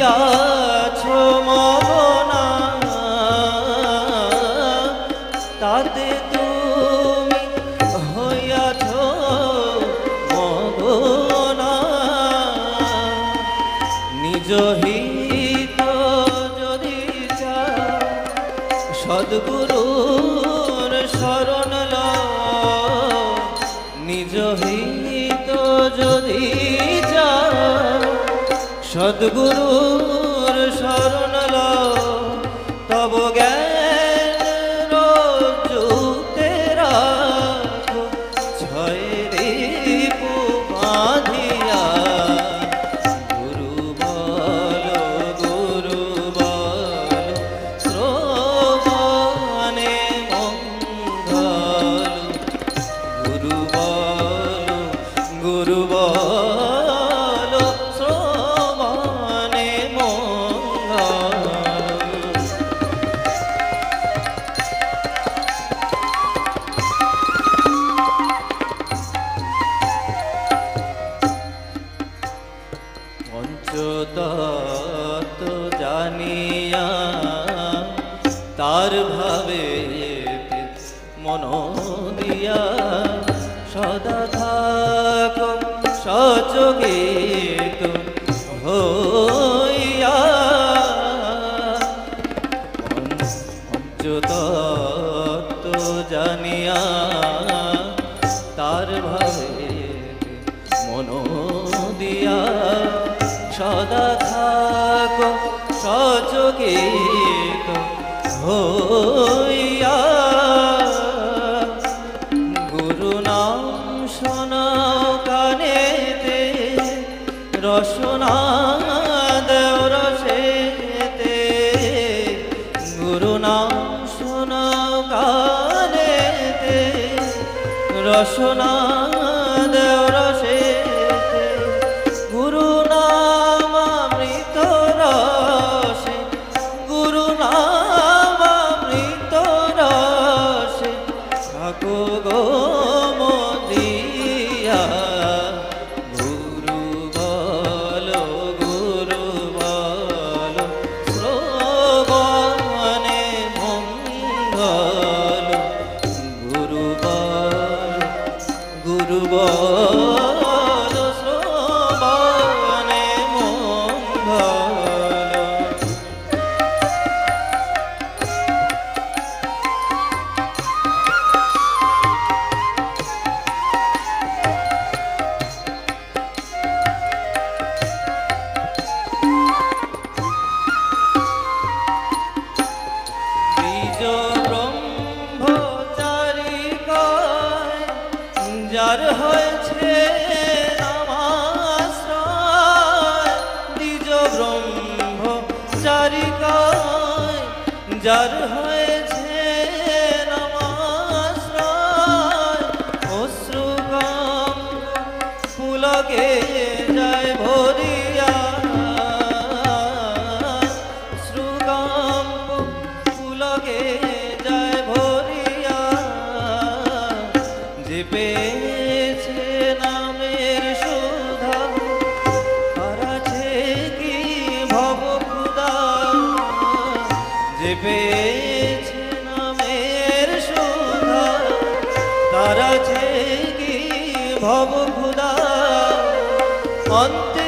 দিয়াছ মনা। তাতে তুমি হইয়াছ মগনা নিজ হিত যদি সদ্গুরুর শরণ ল নিজ হিত যদি সদ্গুরুর শরণ দিয়া সদা থাক সচোগে তো হইয়া। পঞ্চত জানিয়া সদা থাক গুরু নাম শুন গানেতে রসনা দেওরা যার হয়েছে নিজ ব্রহ্ম চারিকায় যার হয়েছে অশ্রুগাম ফুলকে যায় ভরিয়া ভব খুদা অন্ত